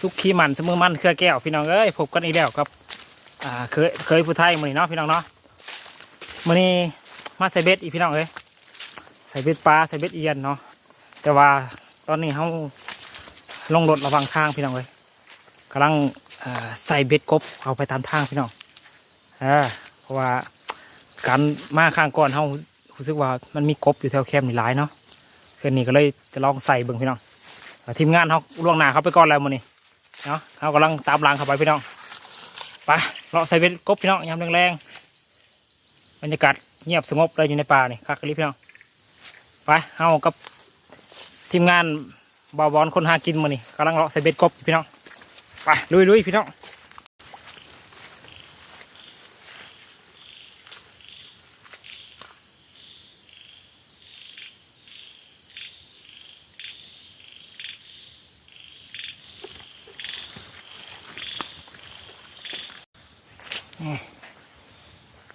สุกขี้มันเสมอมันเครือแก้วพี่น้องเอ้ยพบกันอีกแล้วครับเคยเคยผู้ไทยมือนี้เนาะพี่น้องเนาะมือนี้มาใส่เบ็ดอีกพี่น้องเอ้ยใส่เบ็ดปลาใส่เบ็ดเอียนเนาะแต่ว่าตอนนี้เขาลงรถระวังทางพี่น้องเอ้ยกำลังใส่เบ็ดกบเอาไปตามทางพี่น้องเพราะว่าการมาข้างก่อนเขารู้สึกว่ามันมีกบอยู่แถวแคมป์หลายเนาะ คืนนี้ก็เลยจะลองใส่เบิ่งพี่น้องทีมงานเขาล่วงหน้าเขาไปก่อนแล้วมื้อนี้เนาะเขากำลังตามหลังเข้าไปพี่น้องไปเราะใส่เบ็ดกบพี่น้องยามแรงๆบรรยากาศเงียบสงบเลยอยู่ในป่านี่คักลิพี่น้องไปเฮากับทีมงานบาวบอลคนหากินมื้อนี้กำลังเลาะใส่เบ็ดกบพี่น้องไปลุยๆพี่น้อง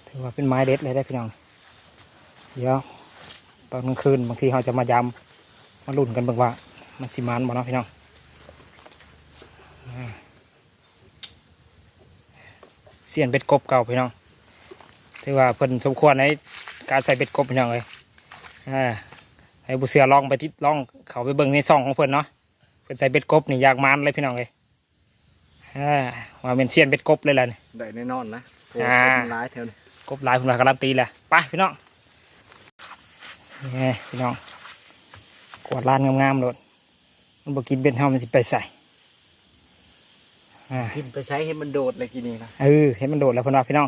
ถือว่าเป็นไม้เด็ดเลยได้พี่น้อง เดี๋ยวตอนกลางคืนบางทีเขาจะมายำมาลุ่นกันบิ่งว่า มันสิมันบ่เนาะพี่น้องเสียนเบ็ดกบเก่าพี่น้องถือว่าเพิ่นสมควรในการใส่เบ็ดกบพี่น้องเลยอ่าให้บุเสือลองไปที่ลองเขาไปเบิ่งในซองของเพิ่นเนาะเพิ่นใส่เบ็ดกบนี่อยากมันเลยพี่น้องเลย อ่าว่าเป็นเสียนเบ็ดกบเลยแหละนี่ ได้แน่นอนนะโอ้อ่า เป็นร้ายแถวนี้กบหลายผมมาการันตีแหละไปพี่น้องนี่พี่น้องกวาดลานงามๆโลดมันบอกกินเบ็ดเฮามันสิไปใส่อ่ากินไปใช้ให้มันโดดเลยกินนี่นะ เออเห็นมันโดดแล้วพี่น้องพี่น้อง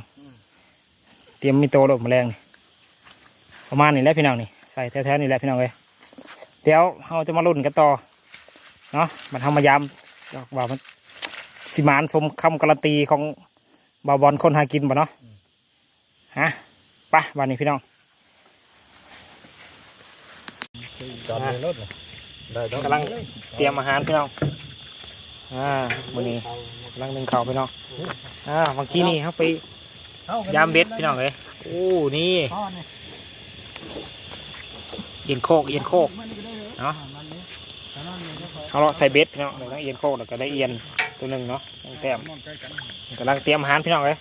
เตรียมมีโตโดดแมลงนี่ประมาณนี้แหละพี่น้องนี่ใส่แท้ๆนี่แหละพี่น้องเลยเดี๋ยวเราจะมาลุ้นกันต่อเนาะมันทำมายามว่ามัน สิมานสมคำการันตีของบาวบอลคนหากินบ่เนาะฮะไปวันนี้พี่น้องจอดในรถเลยได้ดอกกำลังเตรียมอาหารพี่น้องอ่ามื้อนี้กำลังนึ่งข้าวพี่น้องอ่าเมื่อกี้นี่เขาไปยามเบ็ดพี่น้องเลยโอ้นี่เอียนโคกเอียนโคกเนาะเขาเราะใส่เบ็ดพี่น้องแล้วก็เอียนโคกแล้วก็ได้เอียน ตัวหนึ่งเนาะแต้มกำลังเตรียมอาหารพี่น้องเลย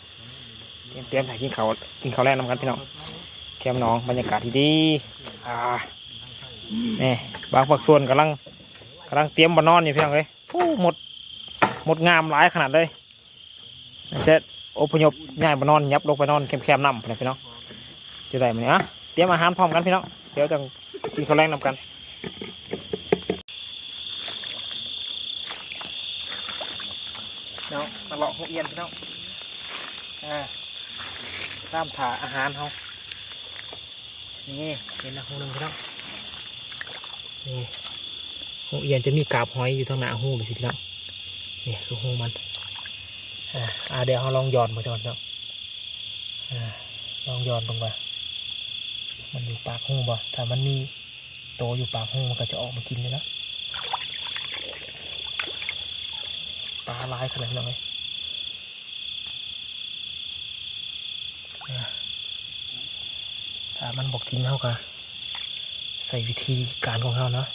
เตรียมเตรียมใส่กินข้าวกินข้าวแรกนำกันพี่น้องแคมป์น้องบรรยากาศที่ดีอ่านี่บางฝักส่วนกำลังกำลังเตรียมบานอนอยู่พี่น้องเลยโอ้หมดหมดงามหลายขนาดเลยจะอพยพย้ายบานอนยับลงไปนอนแคมป์ๆน้ำพี่น้องพี่น้องจะได้ไหมเนี่ยเตรียมอาหารพร้อมกันพี่น้องเดี๋ยวจะกินข้าวแรงนำกันน้องมาเลาะ หัวเอียนพี่น้องอ่าตามถาอาหารเขานี่เห็นนะหูหนึ่งพี่น้องนี่หูเอียนจะมีกาบหอยอยู่ทางหน้าหูเลยสิพี่น้องนี่คือหูมันอ่าเดี๋ยวเราลองหย่อนมาจอนเนาะลองหย่อนลงไปมันอยู่ปากหูบ่ถ้ามันมีโตอยู่ปากหูมันก็จะออกมากินเลยนะปลาลายขนาดนั้นเลยอะ ถ้ามันบอกกินเท่ากับใส่วิธีการของเขาเนาะ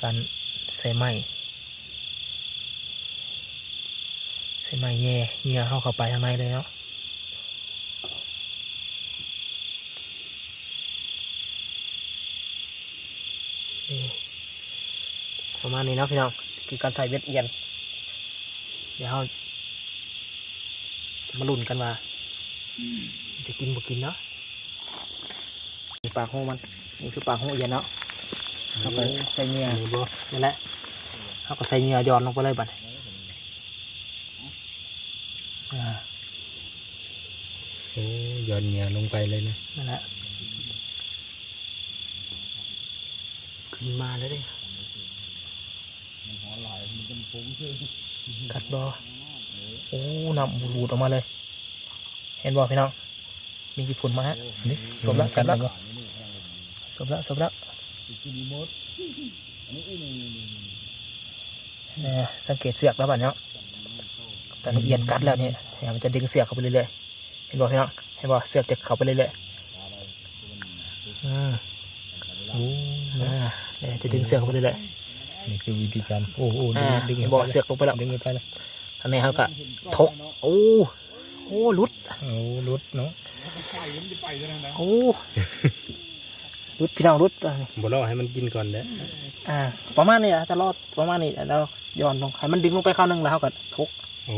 การใส่ไม้ใส่ไม้แย่เหยื่อเข้าเข้าไปข้างในเลยเนาะประมาณนี้เนาะพี่น้องคือการใส่เบ็ดเอียน เดี๋ยวเราจะมาลุ้นกันว่า จะกินบ่กินเนาะนี่ปากหูมัน นี่คือปากหูเอียนเนาะเราไปใส่เหงื่อนั่นแหละเราก็ใส่เหงื่อย้อนลงไปเลยบัดอ่าโอ้ย้อนเงียลงไปเลยนะนั่นแหละขึ้นมาแล้วเดิกัดบอโอ้นำบูดออกมาเลย เห็นบอพี่น้อง มีกี่ผลมาฮะนี่สมแล้วสมแล้วสมแล้วสมแล้วเนี่ยสังเกตเสือกแล้วบัดเนาะตอนนี้เอียนกัดแล้วเนี่ยเนี่ยมันจะดึงเสือกเข้าไปเรื่อยๆ เห็นบอพี่น้อง เห็นบอเสือกจะเข้าไปเรื่อยๆ อืมโอ้อ่าเนี่ยจะดึงเสือกเข้าไปเรื่อยนี่คือวิธีการ โอ้โอ้ดึอ่างดึงบ่เสือกลงไปแล้ว ดึงไปแล้วอันนี้เขาก็ทกโอ้ โอ้หลุดโอ้รุดเนาะโอ้รุดพี่น้องรุดอันนี้บ่รอให้มันกินก่อนเด้ออ่า ประมาณนี้อะจะรอดประมาณนี้แล้วย้อนลงให้มันดึงลงไปข้าวหนึงแล้วเขาก็ทกโอ้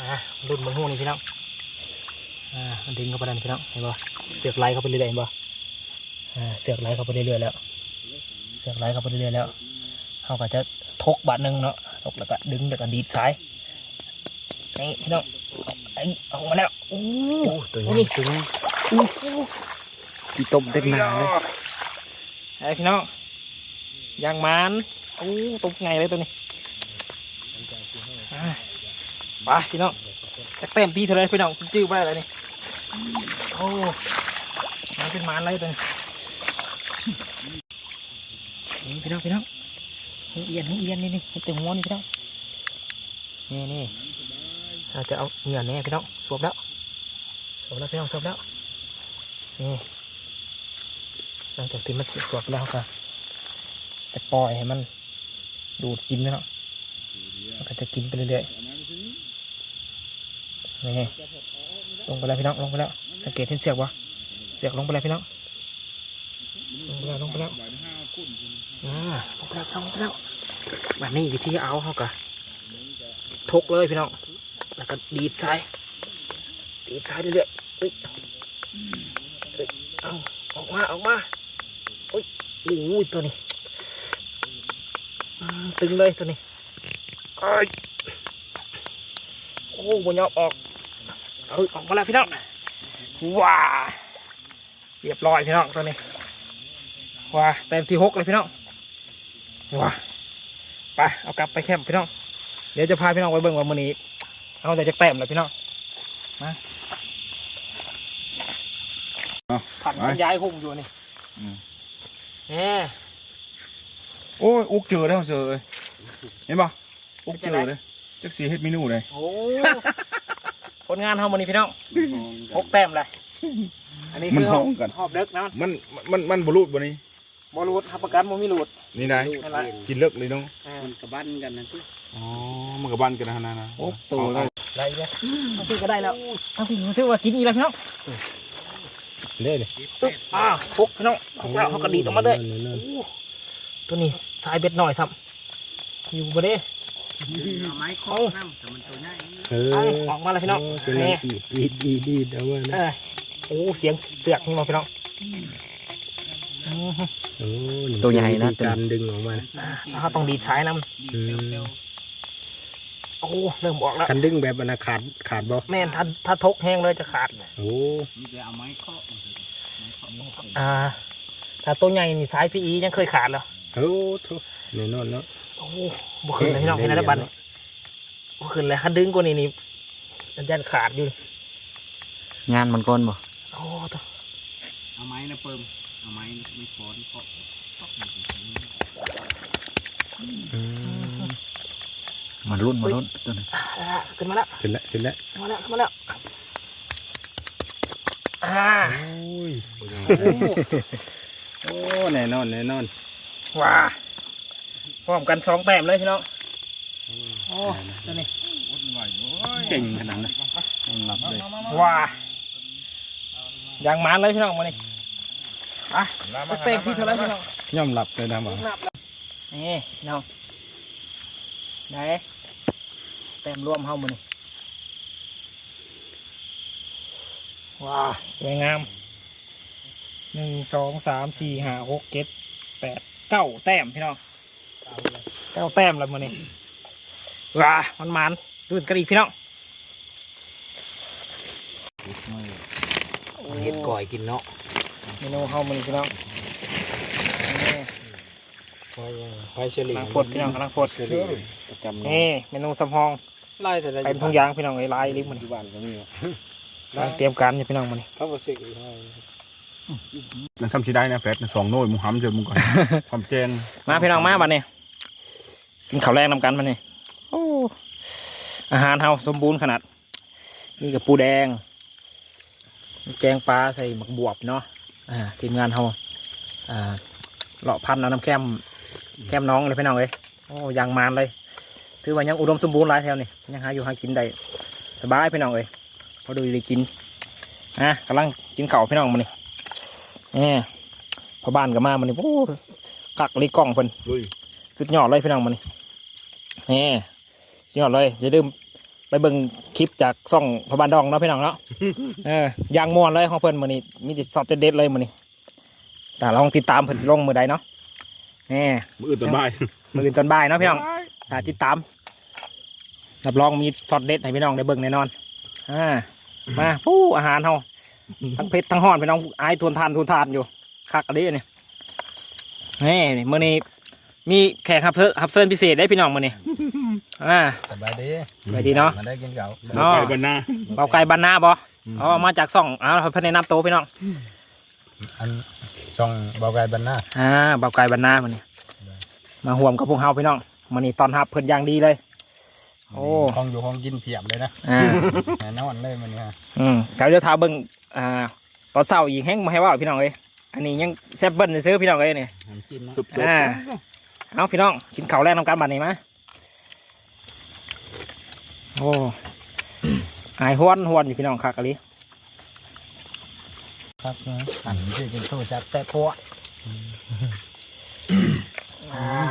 อ่ารุ่นบนหูนี่พี่น้องอ่ามันดึงเข้าไปได้นี่พี่น้องเห็นบ่เสือกไหลเข้าไปเรื่อยๆเห็นบ่อ่าเสือกไหลเข้าไปเรื่อยๆแล้วเสือกไหลเข้าไปเรื่อยๆแล้วเขาก็จะทกบาดหนึ่งเนาะทกแล้วก็ดึงแล้วก็ดีดสายนี่พี่น้องเอาไอ้ออกมาแล้วโอ้ตัวโอ้นี้นี่ตัวนี้โอ้โหกี่ตบเต็มหน้าเลยไอ้พี่น้องยางมันโอ้ตกไงเลยตัวนี้อ่าไปพี่น้องจะเต็มที่เท่าไรพี่น้องจื้อไปอะไรนี่โอ้มันเป็นมันอะไรตัวนี้นี่พี่น้องพี่น้องหูเอียนหูเอียนนี่นี่เต็มหัวนี่พี่น้องนี่นี่ เราจะเอาเหงื่อเนี่ยพี่น้องสวมแล้วสวมแล้วพี่น้องสวมแล้วนี่หลังจากที่มันสวไปแล้วก็จะปล่อยให้มันดูดกินนะเนาะมันก็จะกินไปเรื่อยๆนี่ลงไปแล้วพี่น้องลงไปแล้วสังเกตเห็นเสือกวะเสือกลงไปแล้วพี่น้องลงไปแล้วลงไปแล้วอ่าลงไปแล้วลงไปแล้วแบบนี้วิธีเอาเขากะทกเลยพี่น้อง แล้วก็ดีดซ้ายดีดซ้ายเรื่อยๆเฮ้ยเฮ้ยเอาออกมาออกมาโอ้ยตัวนี้ตึงเลยตัวนี้ไอ้ยโอ้บนยอออกเออออกมาแล้วพี่น้องว้าเรียบร้อยพี่น้องตัวนี้ว้าเต็มที่หกเลยพี่น้องว้าไปเอากลับไปแคมป์พี่น้องเดี๋ยวจะพาพี่น้องไปเบิ่งว่ามื้อนี้ เอาแต่จะแต้มเลยพี่น้องมาผัดมันย้ายหุ่งอยู่นี่อืมแหน่โอ้ยอุกเจอแล้วเจอเลยเห็นปะอุกเจอเลยจักสีเฮ็ดเมนูเลยโอ้ผลงานเฮามันนี่พี่น้องหกแต้มเลยอันนี้มัคืนอท้เฮาองกันหอบเด็กนะมันมันมันบรูดบ่นี่ บอลูดทับประกันมันมีลูด นี่นายนั่นแหละกินเลิกเลยน้องอ่ามันกระบันกันนะที่อ๋อมันกับบ้านกันนะนะนะโอ้ตัวเลยไรเนี่ยเอาซื้อก็ได้แล้วเอาซื้อซื้อว่ากินอีกแล้วพี่น้องเด้อเลยตึ๊บอ่าหกพี่น้องหกแล้วเขากระดีดออกมาเลยโอ้ตัวนี้สายเบ็ดหน่อยซ้ำอยู่บ่เด้เอาไม้ข้อน้ำแต่มันตัวใหญ่เออไอ้ออกมาเลยพี่น้องโตัวนี้นี่ดีดดีดดีดเอาว่าเอนะอโอ้เสียงเสือกนี่มาพี่น้องอืม โอ้ตัวใหญ่นะการดึงออกมานะอ่าเขาต้องดีดสายน้อืมำโอ้เริ่มออกแล้วคันดึงแบบอนนาขาดขาดบ่แม่นถ้าถ้าทกแห้งเลยจะขาด โอ้มีแต่เอาไม้ข้ออ่า ถ้าตัวใหญ่นี่สายพีอียังเคยขาดแล้วโอ้ทุแน่นอนเนาะ โอ้บุขึ้นเลยพี่น้องเห็นแล้วบันบุขึ้นเลยคันดึงกว่านี้นี่มันยันขาดอยู่นี่งานมันก้นบ่โอ้ตัวเอาไม้นะเปิม เอาไม้ไม่ฟอนข้อมันรุ่นมันรุ่นตัวนี้อ่าขึ้นมาแล้วขึ้นแล้วขึ้นแล้วขึ้นมาแล้วขึ้นมาแล้วอ่าโอ้ยโอ้แน่นอนแน่นอนว้าพร้อมกันสองแต้มเลยพี่น้องโอ้ตัวนี้เก่งขนาดนั้นหลับเลยว้าอย่างมันเลยพี่น้องมานี่ อะเต็มที่เท่าไหรพี่น้องย่อมหลับเลยนะบ่านี่พี่น้องไหนเต็มรวมเฮามานี่ว้าสวยงามหนึ่งสองสามสี่ห้าหกเจ็ดแปดเก้าแต้มพี่น้องเก้าแต้มแล้วมานี่ว้ามันมันรุ่นกระดิกพี่น้องเห็ดก่อยกินเนาะ เมนูเฮามานี่พี่น้องนี่ไฟเฉลี่กำลังพดพี่น้องกำลังพดประจำนี่เมนูสำฮองไล่แต่ละเป็นทุงยางพี่น้องไอ้ลายลิฟมันที่บ้านก็มีกำลังเตรียมการอยู่พี่น้องมานี่เขาบ่สิอีกให้นั่นซ้ำชีได้นะแฟตสองโน้ยมึงห้ำเจอมึงก่อนความแจ้งมาพี่น้องมาบัดนี้กินข้าวแรงนำกันมานี่โอ้อาหารเฮาสมบูรณ์ขนาด มีกับปูแดงมีแกงปลาใส่หมักบวบเนาะอ่า ทีมงานเฮาอ่าเลาะพันธุ์เอาน้ำแก้มแคมน้องเลยพี่น้องเลยโอ้ยางมานเลย ถือว่ายังอุดมสมบูรณ์หลายแถวนี่ยังหาอยู่หากินได้สบายพี่น้องเลยพอดูได้กินอะกำลังกินข้าวพี่น้องมันนี่แหมพอบ้านก็มามันนี่โอ้กักเลยกล้องเพิ่นลุยสุดยอดเลยพี่น้องมันนี่แหมสุดยอดเลยอย่าลืม ไปเบิ่งคลิปจากซ่องพอบ้านดองเนาะพี่น้องเนาะ เออย่างม่วนเลยของเพิ่นมันนี่มีแต่สอบเด็ดๆเลยมันนี่แต่ลองติดตามเพิ่นสิลงมือใดเนาะแหมมืออื่นตอนบ่ายมืออื่นตอนบ่ายเนาะพี่น้องถ้าติดตามรับรองมีสอดเด็ดให้พี่น้องได้เบิ่งแน่นอนอ่ามาปู้อาหารเฮาทั้งเผ็ดทั้งห่อนพี่น้องอายทวนทานทวนทานอยู่คักกะดิเนี่ยนี่นี่มื้อนี้มีแขกรับเชิญรับเชิญพิเศษได้พี่น้องมื้อนี้ อ่า สบายดีสบายดีเนาะ มาได้กินเก่าอ๋อไก่บรรณาเบาไก่บ้านนาบ่อ๋อมาจากซ่องอ้าวเพิ่นแนะนำโตวพี่น้อง อันช่องเบาไก่บรรณาอ่าเบาไก่บ้านนามื้อนี้มาห่วมกับพวกเฮาพี่น้องมื้อนี้ตอนรับเพิ่นอย่างดีเลย โอ้ ห้องอยู่ห้องกินเพียบเลยนะอ่า แน่นอนเลยมันเนี่ยอืมเดี๋ยวจะทาเบิ่งอ่า ตอนเช้าอีกแห้งมาให้ว่าพี่น้องเอ้ยอันนี้ยังแซ่บเบิ้ลซื้อพี่น้องเอ้ยเนี่ย น้ำจิ้มนะ สุบอ่า เอาพี่น้องกินข้าวแรกน้ำกันบัดนี้มาโอ้อายหวนหวนอยู่พี่น้องคักอะลิครับอันนี้กินโทษจัดแต่พวก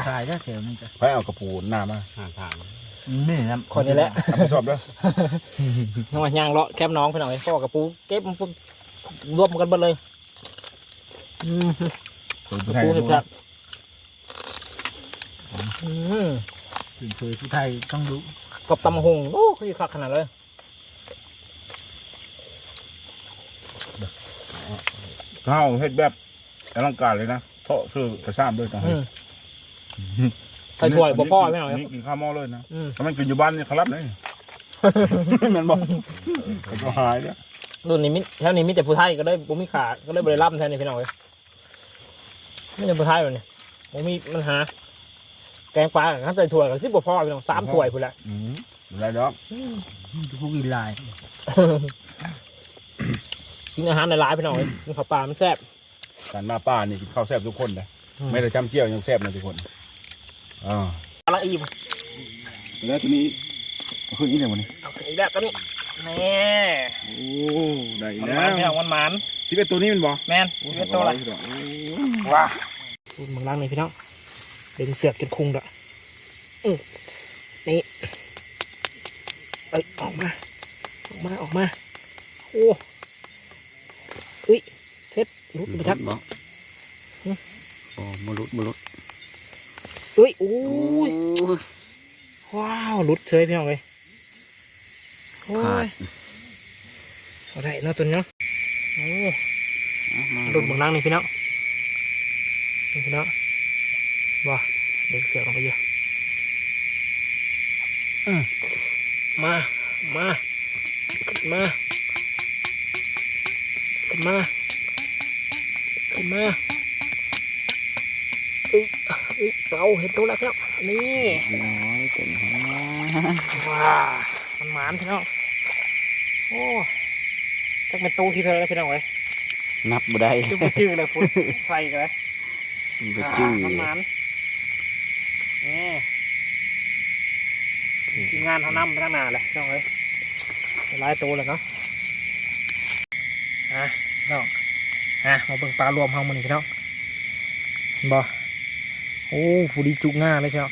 ขายก็เสียวนี่จ้ะไปเอากระปูหน้ามาห่างทางนี่นะคนนี้แหละทำไม่ชอบแล้วน้องย่างเลาะแคบน้องพี่น้องเอ้ยพ่อกับปูเก็บมันปุ๊บรวมกันเบิดเลยอืมปูปูเห็ดแบบอืมถึงเคยผู้ไทยต้องรู้ กบตำหงโอ้คือคักขนาดเลยข้าวเฮ็ดแบบอลังการเลยนะเพราะคือกระซ้ำด้วยนะอืมใส่ถ้วยบ่พ่อพี่น้องเอ้ยนี่กินข้าวหม้อเลยนะอืมถ้ามันกินอยู่บ้านนี่เขารับเลยแมันบอกก็หายเนี่ยรุ่นนี้มิแถวนี้มีแต่ผู้ไทยก็ได้บ่มีขาก็ได้บริล่ำแทนนี่พี่น้องเลยไม่ใช่ผู้ไทยเลยเนี่ยบ่มีปัญหา แกงปลาถ้าใส่ถ้วยก็สิบ่พอพี่น้องสามถ้วยพุ่นแหละอืมอะไรดอกผู้กินลาย กินอาหารในร้านพี่น้องเลยกินข้าวปลามันแซ่บการมาป้านี่กินข้าวแซ่บทุกคนเลยอืมไม่ได้จำเจียวยังแซ่บนะทุกคนอ่าอะไรอีกแล้วทีนี้เอาขึ้นอีกเดี๋ยววันนี้เอาขึ้นอีกแล้วตอนนี้แน่โอ้ได้มันแล้มันวพี่น้องมันมันสิบเอ็ดตัวนี้มันบอกแมนชีวิตตัวอะไรว้าพูดเมืองล่างนี่พี่น้องเดึงเสือกจนคุงด้วยอือนี่เอ้ยออกมา ออกมา ออกมา โอ้อุ้ยเซ็ตรุดไปทักบ่โอ้มรุดมรุดอุ้ยอู้ยว้าวรุดเฉยพี่น้องเลยโอ้ขาดยอะไรเนาะตัวนี้เนาะโอ้เอามารุดเมืองล่างนี่พี่น้องนี่พี่น้องว้าเด็กเสือกลงไปเยอะอืมมา มาขึ้นมาขึ้นมาขึ้นมาเอ้ยเอ้ยเอาเห็นตัวแล้วครับนี่น้อยเต็มหัวว้ามันหมานพี่น้องโอ้จักเป็นตู้ที่เธอแล้วพี่น้องเว้ยนับบ่ได้จื้อบ่จื้อเลยพุ่นใส่กันเลยมันก็จื้อมันหมาน นี่ทีมงานเขานำไปทางน้าเลยน้องเว้ยหลายตัวเลยเนาะอะน้องอะมาเบิ่งปลารวมเฮามันนี่พี่น้องบ่โอ้ผู้ดีจุง่าเลยพี่น้อง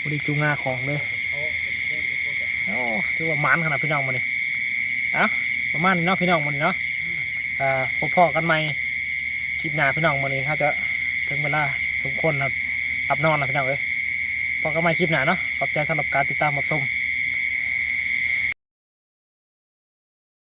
ผู้ดีจุง่าของเลยโอ้ถือว่ามันขนาดพี่น้องมันนี่เอ้าประมาณนี้เนาะพี่น้องมันนี่เนาะอ่าพบพ่อกันใหม่คลิปหน้าพี่น้องมันนี่ถ้าจะถึงเวลาสมควรครับ อับนอนนะพี่น้องเอ้ยพอกันใหม่คลิปหน้าเนาะขอบใจสำหรับการติดตามรับชม